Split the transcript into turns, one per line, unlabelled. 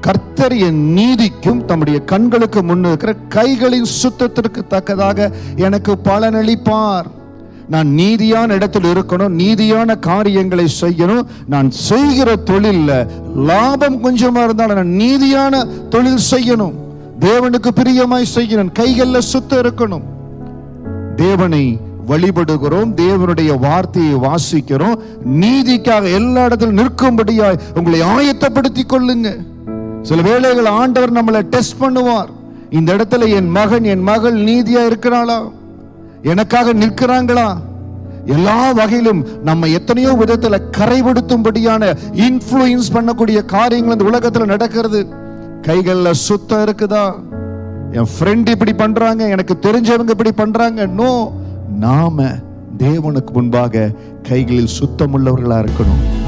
கர்த்தர் என் நீதிக்கும் தம்முடைய கண்களுக்கு முன்னிருக்கிற கைகளின் சுத்தத்திற்கு தக்கதாக எனக்கு பலனளிப்பார் நான் நீதியான இடத்தில் இருக்கணும் நீதியான காரியங்களை செய்யணும். நான் செய்கிற தொழிலில் லாபம் கொஞ்சமாக இருந்தாலும் நான் நீதியான தொழில் செய்யணும். தேவனுக்கு பிரியமாய் செய்யணும் கைகளில் சுத்தம் இருக்கணும். தேவனை வழிபடுகிறோம் தேவனுடைய வார்த்தையை வாசிக்கிறோம். நீதிக்காக எல்லா இடத்திலும் நிற்கும்படியாய் உங்களை ஆயத்தப்படுத்திக் கொள்ளுங்க. சில வேளைகள் ஆண்டவர் நம்மளை டெஸ்ட் பண்ணுவார். இந்த இடத்துல என் மகன் என் மகள் நீதியா இருக்கிறாளா? எனக்காக நிற்கிறாங்களா? எல்லா வகையிலும் நம்ம எத்தனையோ விதத்துல கரைபடுத்தும்படியான இன்ஃப்ளூயன்ஸ் பண்ணக்கூடிய காரியங்கள் இந்த உலகத்துல நடக்கிறது. கைகள்ல சுத்தம் இருக்குதா? என் ஃப்ரெண்ட் இப்படி பண்றாங்க எனக்கு தெரிஞ்சவங்க இப்படி பண்றாங்க. நோ நாம தேவனுக்கு முன்பாக கைகளில் சுத்தமுள்ளவர்களா இருக்கணும்.